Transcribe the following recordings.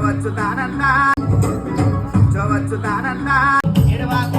జవచ్చు దానన్నా జవచ్చు దానన్నా ఎడవాకు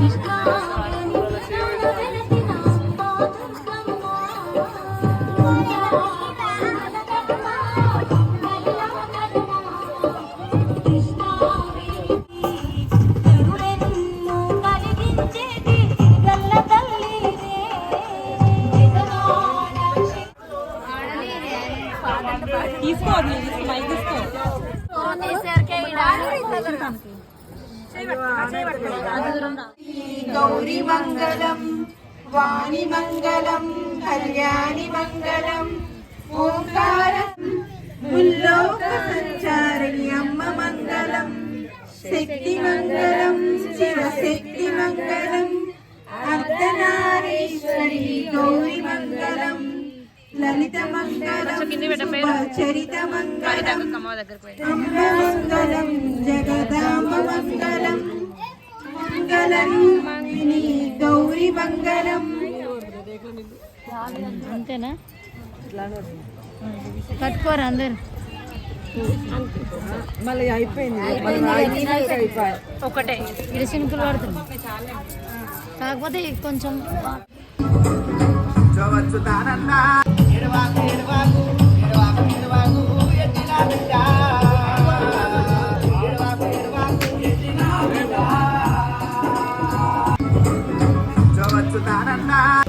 తీసుకో అది తీసుకో, మైక్ తీసుకో. గౌరీ మంగళం వాణి మంగళం కళ్యాణి మంగళం ఓంకారం ముల్లోక సంచారిణి అమ్మ మంగళం శక్తి మంగళం శివశక్తి మంగళం అర్ధనారీశ్వరి గౌరీ లలిత మంగళం చరిత మంగళం అంబ మంగళం మంగళం గౌరీ మంగళం అంతేనా? పట్టుకోరు అందరు. మళ్ళీ అయిపోయింది. అయిపోయి ఒకటే. ఇది సింపుల్ పడుతుంది కాకపోతే కొంచెం జవచ్చు తానన్నా. ఎడవాకు